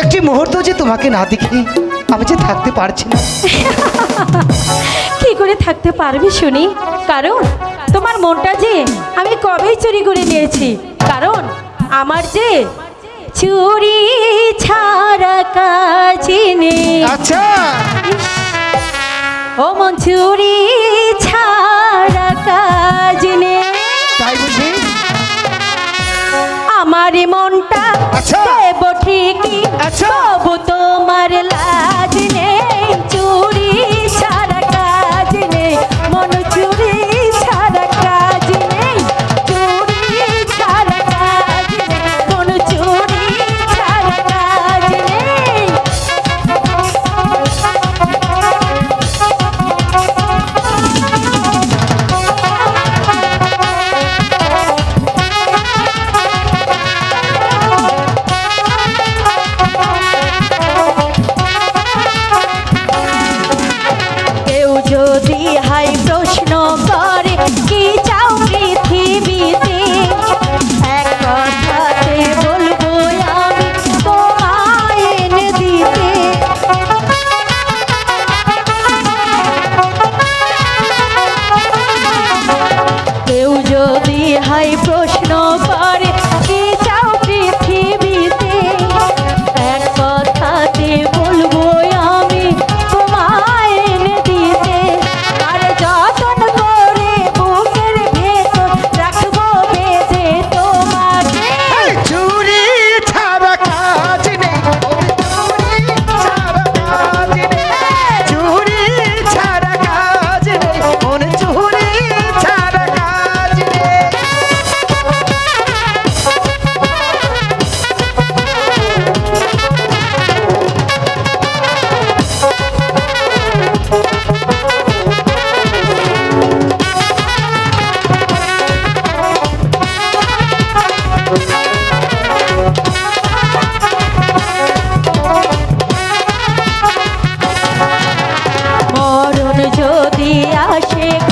একটি মুহূর্ত যে তোমাকে না দেখি আমি যে থাকতে পারছি না। কি করে থাকতে পারবি শুনি? কারণ তোমার মনটা যে আমি কবেই চুরি করে নিয়েছি। কারণ আমার যে চুরি ছাড়া কাজ নেই। আচ্ছা। ও মন চুরি ছাড়া কাজ নেই। তাই বুঝি? আমার মনটা আচ্ছা। তবু তোমার যদি হাই প্রশ্ন করে, কি চাও পৃথিবীতে? এক কথাতে বলব আমি তোমায় এনে দিতে। কেউ যদি হাই প্রশ্ন করে যদি আসে